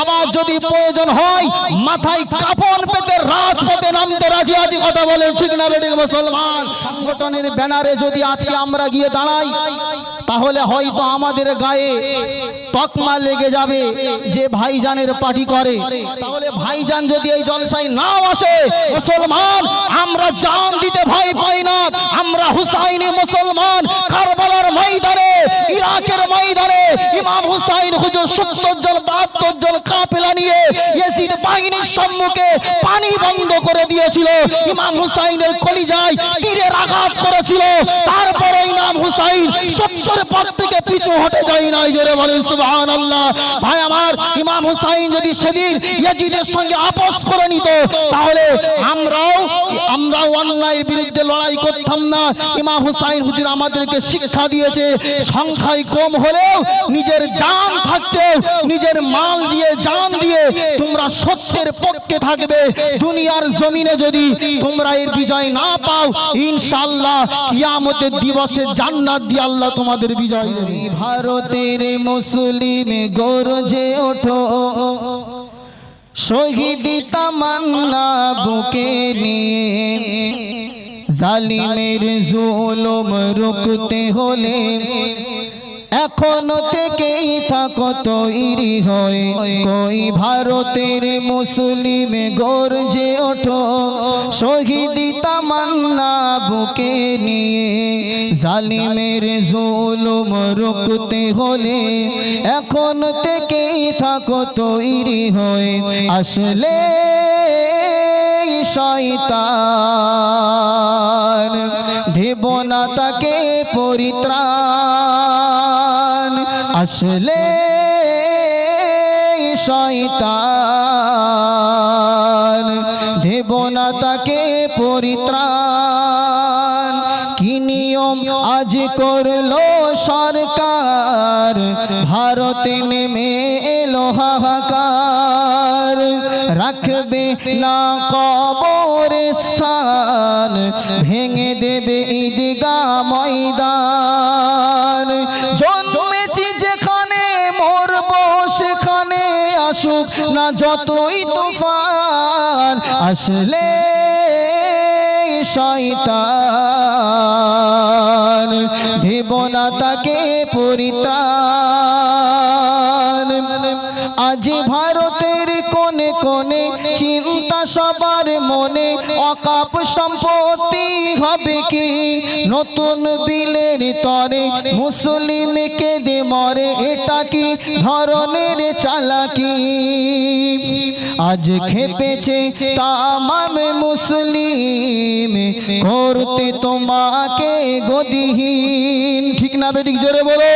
আবার যদি প্রয়োজন হয়, মাথায় কাপন পেতে রাজপথে নামতে রাজি আছি কথা বলেন, ঠিক না বেঠিক মুসলমান? সংগঠনের ব্যানারে যদি আজকে আমরা গিয়ে দাঁড়াই, তাহলে হয়তো আমাদের গায়ে তকমা লেগে যাবে যে ভাইজানের পার্টি করে। তাহলে ভাইজান যদি এই জলসায় নাও আসে, মুসলমান, আমরা জান দিতে ভাই পাই না। আমরা হুসাইনি মুসলমান, কারবালার ময়দানে, ইরাকের ময়দানে, ইমাম হুসাইন হুজুর সত্তর জন, বাহাত্তর জন কাফেলা নিয়ে ইয়েজিদ বাহিনীর সম্মুখে পানি বন্ধ করে দিয়েছিল। ইমাম হুসাইনের কলিজায় তীরের আঘাত করেছিল। তারপরে ইমাম হুসাইন পথ থেকে পিছু যায় নাই, জোরে বলেন ভাই, আমার ইমাম হুসাইন যদি সেদিন ইয়াজিদের সঙ্গে করে নিত, তাহলে আমরাও আমরাও অন্যায়ের বিরুদ্ধে লড়াই করতাম না। ইমাম হুসাইন হুজুর আমাদেরকে শিক্ষা দিয়েছে, সংখ্যায় কম হলেও নিজের জান থাকতেও, নিজের মাল দিয়ে জান দিয়ে তোমরা সত্যের পক্ষে থাকবে। দুনিয়ার জমিনে যদি তোমরা এর বিজয় না পাও ইনশাল্লাহ কিয়ামতের দিবসে জান্নাত দিয়ে আল্লাহ তোমাদের বিজয় দেবে। ভারতের মুসলিম গরজে ওঠো। শহীদ তামান্না বুকে জালিমের জুলুম রুখতে হলে এখনও থেকেই থাকো তৈরি হয় কই ভারতের মুসলিম গর্জে ওঠো। শহীদ তামান্না বুকে নিয়ে। জালিমের জুলুম রুখতে হলে এখন থেকেই থাকো তৈরি হয় আসলে শয়তান দেব না তাকে পরিত্রাণ। আসলে শয়তান, দেব না তাকে পরিত্রাণ। কি নিয়ম আজ করল সরকার? ভারতে নেমে এলো হাহাকার। রাখবে না কবর স্থান, ভেঙে দেবে ঈদগা ময়দান। যতই তুফান আসলে শয়তান, দেব না তাকে পরিত্রাণ। আজ ভারতের কোনে কোনে চিন্তা সবার মনে অকাপ সম্পত্তি হবে কি নতুন বিলের তরে মুসলিমকে দে মরে, এটা কি ধরনের চালাকি? আজ খেপেছে তামাম মুসলিম, করতে তোমাকে গদিহীন। ঠিক না বেটিক জোরে বলো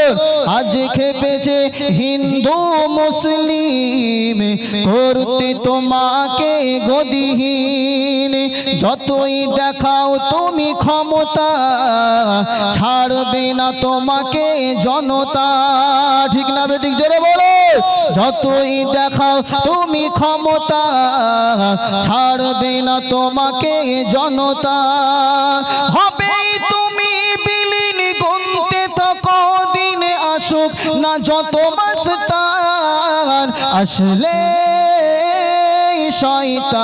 আজ খেপেছে হিন্দু মুসলিম, করতে তোমাকে গদিহীন। যতই দেখাও তুমি ক্ষমতা ছাড়বে না তোমাকে জনতা। ঠিক না বেটিক জোরে বলো। যতই দেখাও তুমি ক্ষমতা ছাড়বে না তোমাকে জনতা। হবেই তুমি বিলীন গুনতে থাকো, দিন আসুক না যত মাস্তান। আসলে শয়তান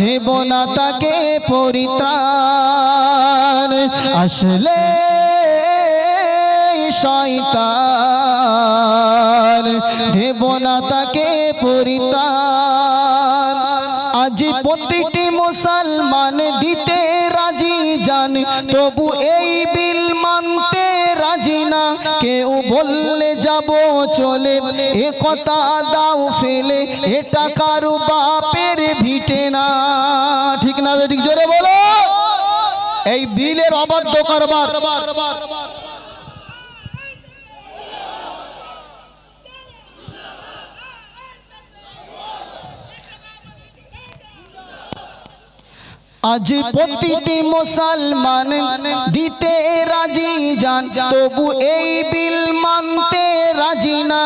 দেব না তাকে পরিত্রাণ। আসলে শয়তান দেব না তাকে পরিত্রাণ। আজ প্রতিটি মুসলমান দিতে রাজি জান তবু এই বিল মানতে রাজি না। কেউ বললে যাব, চলে। এ কথা দাও ফেলে এটা কারু বাপের ভিটে না। ঠিক না বেঠিক? জোরে বলো। এই বিলের অবাধ্য কারবার। আজ প্রতিটি মুসলমান দিতে রাজি যান, তবু এই বিল মানতে রাজি না।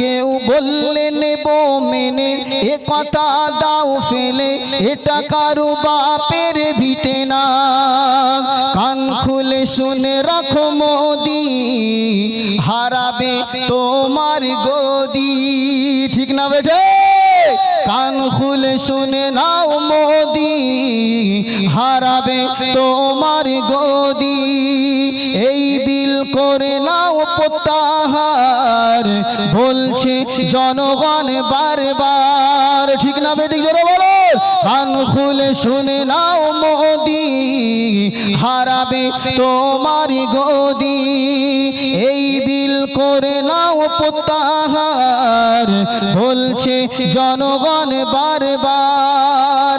কেউ বললে নেব মেনে, এ কথা দাও ফেলে, এটা কারও বাপের ভিটে না। কান খুলে শুনে রাখো মোদি, হারাবে তোমার গদি। ঠিক না বেঠে? কান খুলে শুনে নাও মোদি, হারাবে তোমার গদি। এই বিল করে নাও প্রত্যাহার, বলছে জনগণ বারবার। ঠিক না বেটি, জোরে বলো। কান খুলে শুনে নাও মোদি, হারাবে তোমার গদি। এই বিল করে নাও প্রত্যাহার, বলছে জনগণ বারবার।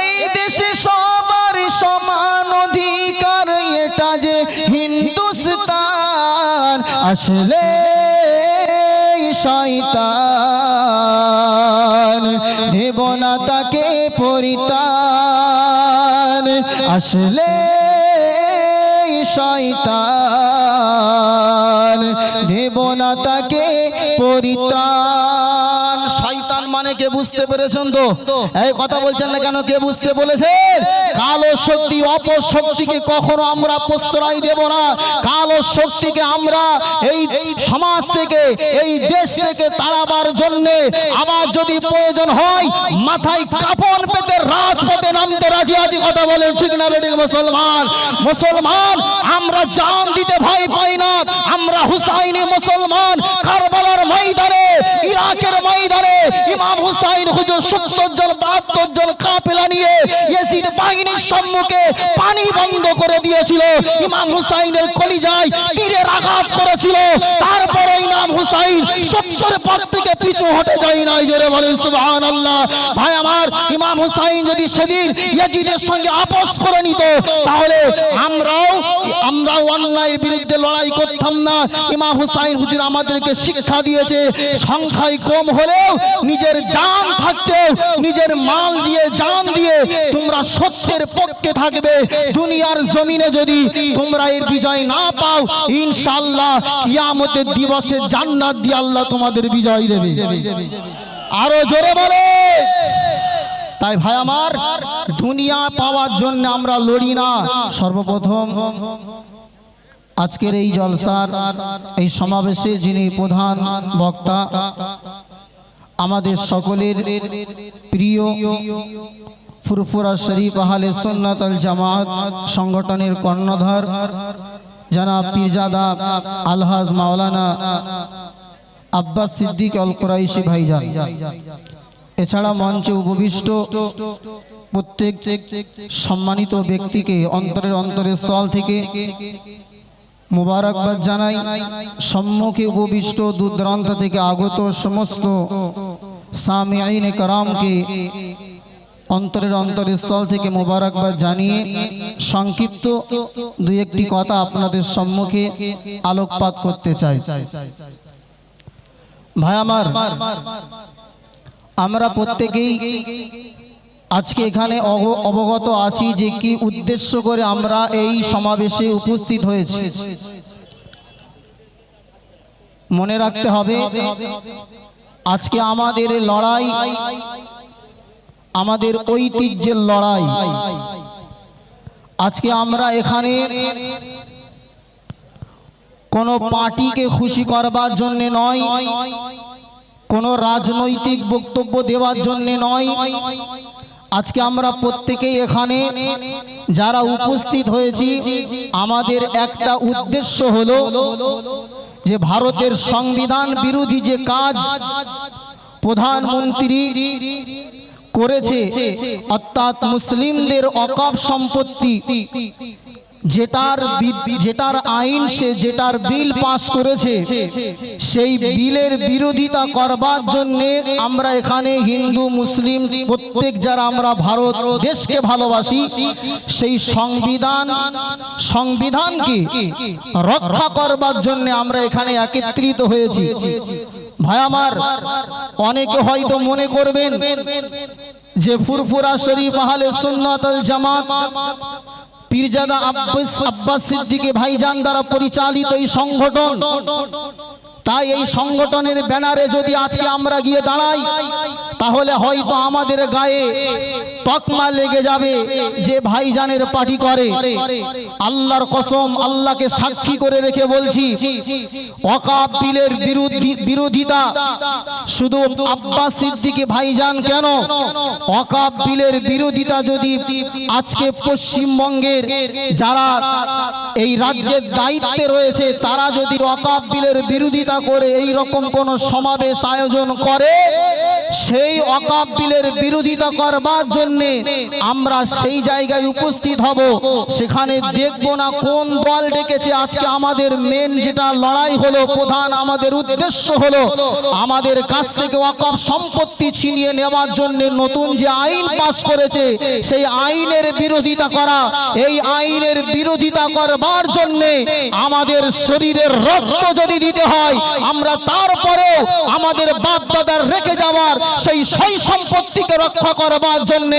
এই দেশে সবার সমান অধিকার, এটা যে হিন্দুস্তান, আসলে শয়তান। দেব না তাকে পরিতান আসলে শয়তান। দেব না তাকে পরিত্রাণ। মানে কে বুঝতে পেরেছেন তো? এই কথা বলছেন না কেন? কে বুঝতে বলেছেন কালো শক্তি অপশক্তিকে কখনো আমরা প্রশ্রয় দেব না। কালো শক্তিকে আমরা এই সমাজ থেকে, এই দেশ থেকে তাড়াবার জন্য আবার যদি প্রয়োজন হয়, মাথায় কাপড় পেতে রাজপথে নামতে রাজি আছি। কথা বলেন ঠিক না বেটি মুসলমান মুসলমান, আমরা জান দিতে ভয় পাই না। আমরা হুসাইনি মুসলমান, কারবালার ময়দানে ইরাকের ময়দানে ইমাম হুসাইন হুজুর সত্তর জন, বাহাত্তর জন কাফেলা নিয়ে ইয়েজিদ বাহিনীর সম্মুখে পানি বন্ধ করে দিয়েছিল। ইমাম হুসাইনের কলিজায় তীরের আঘাত করেছিল। তারপরে ইমাম হুসাইন সত্তর পথ থেকে পিছু হটে যায় নাই, জোরে বলেন, সুবহানাল্লাহ। ভাই, আমার ইমাম হুসাইন যদি সেদিন ইয়াজিদের সঙ্গে আপোষ করে নিত, তাহলে আমরাও আমরাও অন্যায়ের বিরুদ্ধে লড়াই করতাম না। ইমাম হুসাইন হুজুর আমাদেরকে শিক্ষা দিয়েছে, সংখ্যায় কম হলেও নিজের জান থাকতেও, নিজের মাল দিয়ে, জান দিয়ে তোমরা সত্যের পক্ষে থাকবে। দুনিয়ার জমিনে যদি তোমরা এর বিজয় না পাও, ইনশাআল্লাহ কিয়ামতের দিবসে জান্নাত দিয়ে আল্লাহ তোমাদের বিজয় দেবে। আরও জোরে বলে। তাই ভাই আমার, দুনিয়া পাওয়ার জন্য আমরা লড়ি না। সর্বপ্রথম আজকের এই জলসার, এই সমাবেশে যিনি প্রধান বক্তা, আমাদের সকলের প্রিয় ফুরফুরা শরীফ আহলে সুন্নাত আল জামাত সংগঠনের কর্ণধার জনাব পীরজাদা আলহাজ মাওলানা আব্বাস সিদ্দিক অল কুরাইশি ভাইজান। এছাড়া মঞ্চে উপবিষ্ট প্রত্যেক সম্মানিত ব্যক্তিকে অন্তরের অন্তরের স্থল থেকে মুবারকবাদ জানাই। সম্মুখে উপবিষ্ট দূরদূরান্ত থেকে আগত সমস্ত সামিয়াইন কারামকে অন্তরের অন্তরের স্থল থেকে মোবারকবাদ জানিয়ে সংক্ষিপ্ত দুই একটি কথা আপনাদের সম্মুখে আলোকপাত করতে চাই। ভাই আমার, আমরা প্রত্যেকেই আজকে এখানে অবগত আছি যে কি উদ্দেশ্য করে আমরা এই সমাবেশে উপস্থিত হয়েছি। মনে রাখতে হবে, আজকে আমাদের লড়াই আমাদের ঐতিহ্যের লড়াই। আজকে আমরা এখানে কোনো পার্টিকে খুশি করবার জন্য নয়, কোনো রাজনৈতিক বক্তব্য দেওয়ার জন্য নয়। আজকে আমরা প্রত্যেকেই এখানে যারা উপস্থিত হয়েছি, আমাদের একটা উদ্দেশ্য হলো যে ভারতের সংবিধান বিরোধী যে কাজ, প্রধানমন্ত্রী করেছে অর্থাৎ মুসলিমদের অকাপ সম্পত্তি যেটার যেটার আইন সে যেটার বিল পাস করেছে সেই বিলের বিরোধিতা করবার জন্য আমরা এখানে হিন্দু মুসলিম প্রত্যেক যারা আমরা ভারত দেশকে ভালোবাসি সেই সংবিধান সংবিধানকে রক্ষা করবার জন্য আমরা এখানে একত্রিত হয়েছি। ভাই আমার, অনেকে হয়তো মনে করবেন যে ফুরফুরা শরীফ আহলে সুন্নাতুল জামাত, পীরজাদা আব্বাস আব্বাস সিদ্দিকী ভাইজান দ্বারা পরিচালিত এই সংগঠন তাই এই সংগঠনের ব্যানারে যদি আজকে আমরা গিয়ে দাঁড়াই, তাহলে হয়তো আমাদের গায়ে তকমা লেগে যাবে যে ভাইজানের পার্টি করে। আল্লাহর কসম, আল্লাহকে সাক্ষী করে রেখে বলছি ওয়াকাব বিলের বিরোধী বিরোধিতা শুধু আব্বাস সিদ্দিকী ভাইজান কেন? ওয়াকাব বিলের বিরোধিতা যদি আজকে পশ্চিমবঙ্গের যারা এই রাজ্যের দায়িত্বে রয়েছে, তারা যদি ওয়াকাব বিলের বিরোধিতা করে এই রকম কোন সমাবেশ আয়োজন করে। সেই ওয়াকাব বিলের বিরোধিতা করবার জন্য আমরা সেই জায়গায় উপস্থিত হব। সেখানে দেখব না কোন দল ডেকেছে। আজকে আমাদের মেন যেটা লড়াই হলো, প্রধান আমাদের উদ্দেশ্য হলো আমাদের কাছ থেকে ওয়াকফ সম্পত্তি ছিনিয়ে নেওয়ার জন্য নতুন যে আইন পাস করেছে, সেই আইনের বিরোধিতা করা, এই আইনের বিরোধিতা করবার জন্য আমাদের শরীরের রক্ত যদি দিতে হয়, আমরা তারপরেও আমাদের বাপ দাদার রেখে যাওয়ার সেই সই সম্পত্তিকে রক্ষা করবার জন্য,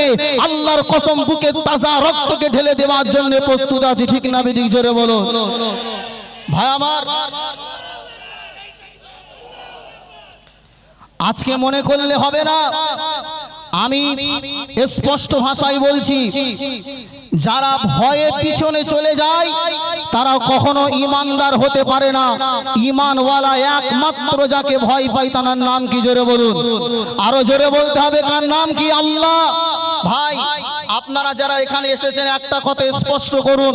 আল্লাহর কসম বুকে তাজা রক্তকে ঢেলে দেওয়ার জন্য প্রস্তুত আছি, ঠিক না বিদিক জোরে বলো ভাই আমার, আজকে মনে করলে হবে না আমি স্পষ্ট ভাষায় বলছি, যারা ভয়ে পিছনে চলে যায় তারা কখনো ইমানদার হতে পারে না। ইমানওয়ালা একমাত্র যাকে ভয় পাই তার নাম কি? জোরে বলুন। আরও জোরে বলতে হবে, কার নাম কি? আল্লাহ। ভাই, আপনারা যারা এখানে এসেছেন, একটা কথা স্পষ্ট করুন।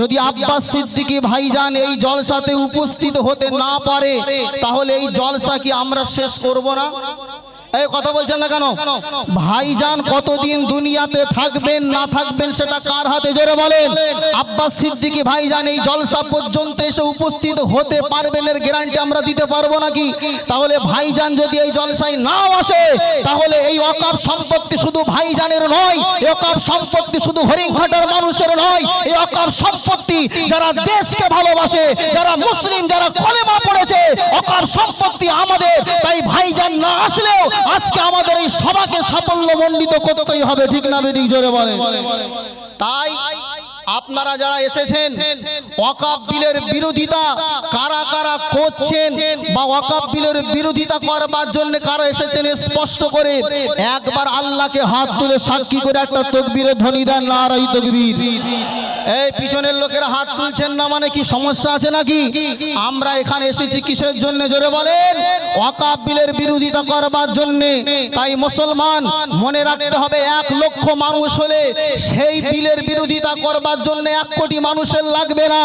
যদি আব্বাস সিদ্দিকী ভাইজান এই জলসাতে উপস্থিত হতে না পারে, তাহলে এই জলসা কি আমরা শেষ করব না? এই কথা বলছেন না কেন? ভাইজান কতদিন দুনিয়াতে থাকবেন, না থাকবেন সেটা কার হাতে? জোরে বলেন। আব্বাস সিদ্দিকী ভাইজান এই জলসা পর্যন্ত এসে উপস্থিত হতে পারবেন এর গ্যারান্টি আমরা দিতে পারব নাকি? তাহলে ভাইজান যদি এই জলসায় নাও আসে, তাহলে এই অকাপ সম্পত্তি শুধু ভাইজানের নয়, এই অকাপ সম্পত্তি শুধু হরিংঘাটার মানুষের নয়, এই অকাপ সম্পত্তি যারা দেশকে ভালোবাসে, যারা মুসলিম, যারা কলেমা পড়েছে, অকাপ সম্পত্তি আমাদের। তাই ভাইজান না আসলেও আজকে আমাদের এই সভাকে সাফল্য মণ্ডিত করতেই হবে, ঠিক না বেদিক জোরে বলে তাই আপনারা যারা এসেছেন ওয়াকাফ বিলের বিরোধিতা কারা কারা করছেন বা ওয়াকাফ বিলের বিরোধিতা করবার জন্য কারা এসেছেন স্পষ্ট করে একবার আল্লাহকে হাত তুলে সাক্ষী করে একটা তকবীরের ধ্বনি দেন, নারাই তকবীর। এই পিছনের লোকেরা হাত তুলছেন না মানে কি সমস্যা আছে নাকি? আমরা এখানে এসেছি কিসের জন্য? জোরে বলেন। ওয়াকাব বিলের বিরোধিতা করবার জন্য। তাই মুসলমান, মনে রাখতে হবে এক লক্ষ মানুষ হলে সেই বিলের বিরোধিতা করবার জন্য এক কোটি মানুষের লাগবে না।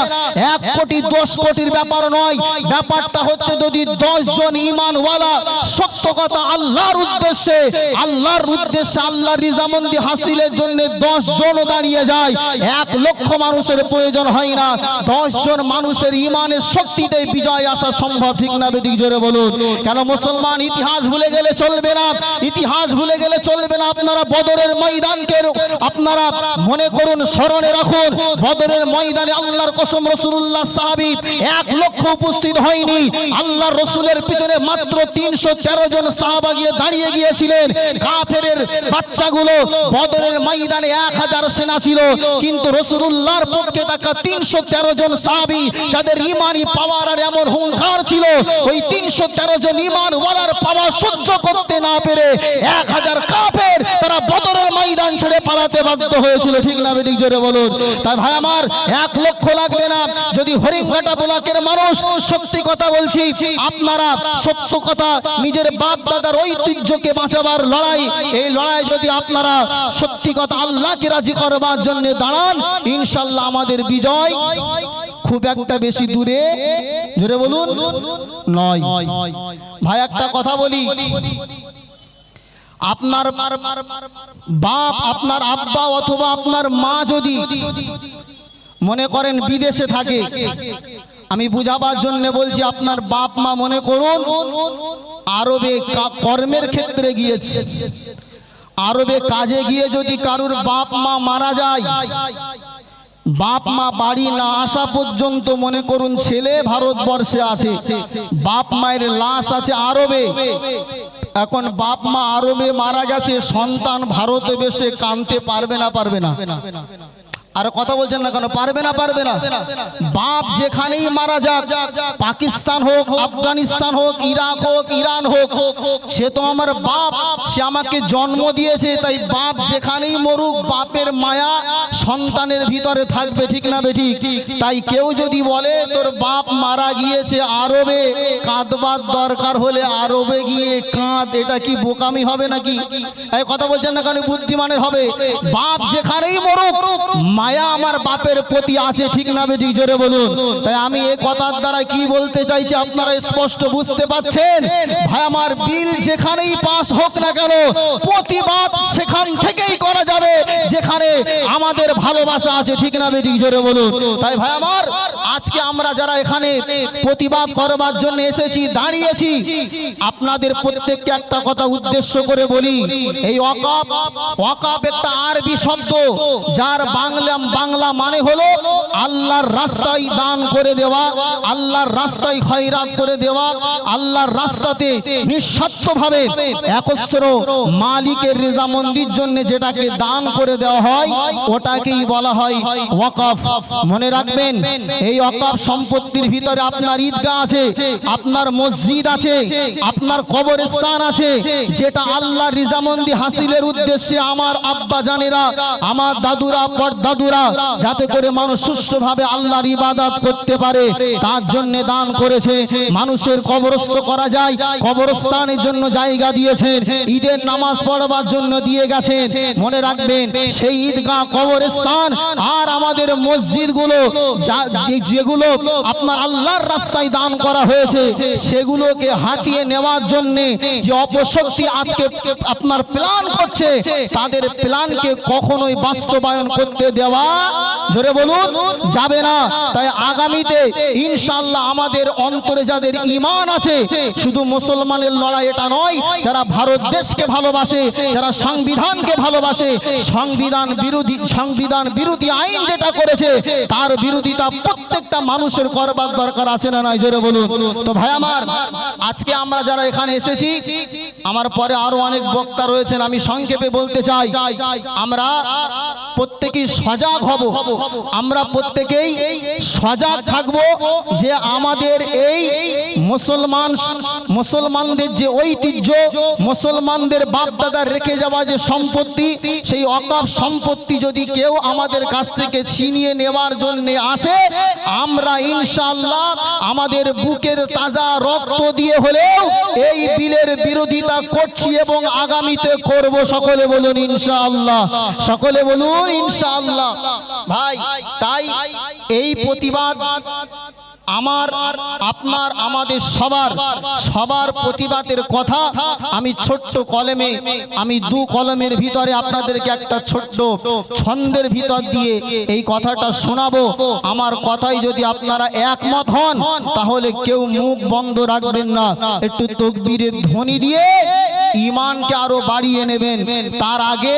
এক কোটি দশ কোটির ব্যাপার নয়। ব্যাপারটা হচ্ছে যদি দশ জন ইমানওয়ালা, সত্য কথা আল্লাহর উদ্দেশ্যে আল্লাহর উদ্দেশ্যে আল্লাহ রিজামন্দি হাসিলের জন্য দশ জন দাঁড়িয়ে যায়, এক লক্ষ মানুষের প্রয়োজন হয় না। দশ জন মানুষের ইমানের শক্তিতে বিজয় আসা সম্ভব, ঠিক না বেদিক? জোরে বলুন। কেন মুসলমান ইতিহাস ভুলে গেলে চলবে না? ইতিহাস ভুলে গেলে চলবে না। আপনারা বদরের ময়দানকে আপনারা মনে করুন, স্মরণে রাখুন। বদরের ময়দানে আল্লাহর কসম রসুল্লাহ সাহাবি এক লক্ষ উপস্থিত হয়নি। আল্লাহর রসুলের পিছনে মাত্র তিনশো তেরো জন সাহাবা গিয়ে দাঁড়িয়ে গিয়েছিলেন। কাফের বাচ্চাগুলো বদরের ময়দানে এক হাজার সেনা ছিল। কিন্তু রসুল্লাহর পক্ষে থাকা তিনশো তেরো জন সাহাবি, যাদের ইমানি পাওয়ার আর এমন হুঙ্কার ছিল, ওই তিনশো তেরো জন ইমান পাওয়ার সহ্য করতে না পেরে এক হাজার কাপের তারা বদরের ময়দান ছেড়ে পালাতে বাধ্য হয়েছিল, ঠিক না বেদিক জোরে বলুন? তাই ভাই আমার, এক লক্ষ লাগবে না। যদি হরিঙ্গাটা ব্লকের মানুষ সত্যি কথা বলছি, আপনারা সত্য কথা নিজের বাপ দাদার ঐতিহ্যকে বাঁচাবার লড়াই, এই লড়াই যদি আপনারা সত্যি কথা আল্লাহকে রাজি করবার জন্য দাঁড়ান, ইনশাল্লাহ আমাদের বিজয় খুব একটা বেশি দূরে, জোরে বলুন, নয়। ভাই, একটা কথা বলি। আপনার বাপ, আপনার আব্বা অথবা আপনার মা যদি মনে করেন বিদেশে থাকে, আমি বুঝাবার জন্য বলছি, আপনার বাপ মা মনে করুন, আরবে কর্মের ক্ষেত্রে গিয়েছে। আরবে কাজে গিয়ে যদি কারুর বাপ মা মারা যায়, বাপ মা বাড়ি না আসা পর্যন্ত মনে করুন, ছেলে ভারতবর্ষে আছে, বাপ মায়ের লাশ আছে আরবে। এখন বাপ মা আরবে মারা গেছে সন্তান ভারতে বেশে কানতে পারবে না পারবে না। আর কথা বলছেন না কেন? পারবে না পারবে না। বাপ যেখানেই মারা যাক, পাকিস্তান হোক, আফগানিস্তান হোক, ইরাক হোক, ইরান হোক, সে তো আমার বাপ। সে আমাকে জন্ম দিয়েছে, তাই বাপ যেখানেই মরুক, বাপের মায়া সন্তানের ভিতরে থাকবে, ঠিক না বেঠিক তাই কেউ যদি বলে, তোর বাপ মারা গিয়েছে আরবে, কাঁদবার দরকার হলে আরবে গিয়ে কাঁদ, এটা কি বোকামি হবে নাকি? এই কথা বলছেন না কেন? বুদ্ধিমানের হবে। বাপ যেখানেই মরুক মায়া আমার বাপের প্রতি আছে, ঠিক না বেঠিক? জোরে বলুন। তাই আমি এই কথার দ্বারা কি বলতে চাইছি, আপনারা স্পষ্ট বুঝতে পাচ্ছেন? ভাই, আমার বিল যেখানেই পাস হোক না কেন, প্রতিবাদ সেখান থেকেই করা যাবে, যেখানে আমাদের ভালোবাসা আছে, ঠিক না বেঠিক? জোরে বলুন। তাই ভাই, আমার আজকে আমরা যারা এখানে প্রতিবাদ করবার জন্য এসেছি, দাঁড়িয়েছি, আপনাদের প্রত্যেককে একটা কথা উদ্দেশ্য করে বলি। এই ওয়াকাব ওয়াকাব একটা আরবি শব্দ, যার বাংলা বাংলা মানে হলো আল্লাহর রাস্তায় দান করে দেওয়া, আল্লাহর রাস্তায় খয়রাত করে দেওয়া, আল্লাহর রাস্তাতে নিঃস্বার্থভাবে একস্র মালিকের রেজামন্দির জন্য যেটাকে দান করে দেওয়া হয়, ওটাকেই বলা হয় ওয়াকফ। মনে রাখবেন, এই ওয়াকফ সম্পত্তির ভিতরে আপনার ঈদগাহ আছে, আপনার মসজিদ আছে, আপনার কবরস্থান আছে, যেটা আল্লাহ রিজামন্দি হাসিলের উদ্দেশ্যে আমার আব্বা জানেরা, আমার দাদুরা পরদাদুরা যাতে করে মানুষ সুষ্ঠুভাবে আল্লাহর ইবাদত করতে পারে, তার জন্য দান করেছে, মানুষের কবরস্ত করা যায়, কবরস্থানের জন্য জায়গা দিয়েছেন ঈদের নামাজ পড়বার জন্য দিয়ে গেছেন, মনে রাখবেন, সেই ঈদগাহ কবরস্থান আর আমাদের মসজিদগুলো, যা- যে- যেগুলো আপনার আল্লাহর রাস্তায় দান করা হয়েছে, সেগুলোকে হাতিয়ে নেওয়ার জন্য যে অপশক্তি আজকে আপনার প্ল্যান করছে, তাদের প্ল্যানকে কখনোই বাস্তবায়ন করতে দেওয়া জোরে বলুন, যাবে না। তাই আগামীতে ইনশাল্লাহ আমাদের অন্তরে যাদের ইমান আছে, শুধু মুসলমানের লড়াই এটা নয়, যারা ভারত দেশকে ভালোবাসে, যারা সংবিধানকে ভালোবাসে, সংবিধান বিরোধী সংবিধান বিরোধী আইন যেটা করেছে, তার বিরোধিতা প্রত্যেকটা মানুষের করবার দরকার আছে না নয় জোরে বলুন। তো ভাই আমার, আজকে আমরা যারা এখানে এসেছি, আমার পরে আরও অনেক বক্তা রয়েছেন, আমি সংক্ষেপে বলতে চাই, আমরা প্রত্যেকেই সজাগ হব। আমরা প্রত্যেকেই সজাগ থাকব যে আমাদের এই মুসলমান, মুসলমানদের যে ঐতিহ্য, মুসলমানদের বাপদাদার রেখে যাওয়া যে সম্পত্তি, সেই অকাপ সম্পত্তি যদি কেউ আমাদের কাছ থেকে ছিনিয়ে নেওয়ার জন্য আসে, আমরা ইনশাল্লাহ আমাদের বুকের তাজা রক্ত দিয়ে হলেও এই বিলের বিরোধিতা করছি এবং আগামীতে করব। সকলে বলুন ইনশাআল্লাহ, সকলে বলুন ইনশাআল্লাহ। ভাই, তাই এই প্রতিবাদ আমার, আপনার, আমাদের সবার সবার প্রতিবাদের কথা আমি ছোট্ট কলমে, আমি দু কলমের ভিতরে আপনাদেরকে একটা ছোট্ট ছন্দের ভিতর দিয়ে এই কথাটা শোনাবো। আমার কথাই যদি আপনারা একমত হন, তাহলে কেউ মুখ বন্ধ রাখবেন না। একটু তকবীরের ধ্বনি দিয়ে ইমানকে আরও বাড়িয়ে নেবেন। তার আগে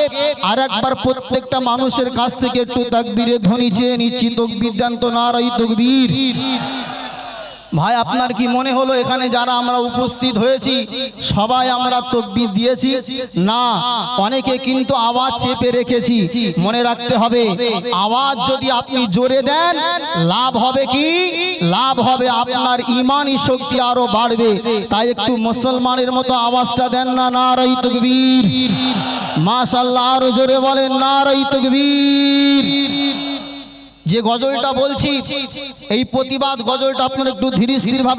আর একবার প্রত্যেকটা মানুষের কাছ থেকে একটু তাকবীরের ধ্বনি চেয়ে নিচ্ছি। তকবীর দেন তো নারাই তকবীর। ভাই, আপনার কি মনে হলো এখানে যারা আমরা উপস্থিত হয়েছি, সবাই আমরা তকবির দিয়েছি? না, অনেকে কিন্তু আওয়াজ চেপে রেখেছি। মনে রাখতে হবে, আওয়াজ যদি আপনি জোরে দেন, লাভ হবে কি? লাভ হবে আপনার ইমানি শক্তি আরও বাড়বে। তাই একটু মুসলমানের মতো আওয়াজটা দেন না, নারাই তকবীর। মাশাল্লাহ আরও জোরে বলেন, নারাই তকবীর। যে গজলটা বলছি এই প্রতিবাদ গজলটা আপনার একটু ধীরে স্থির ভাবে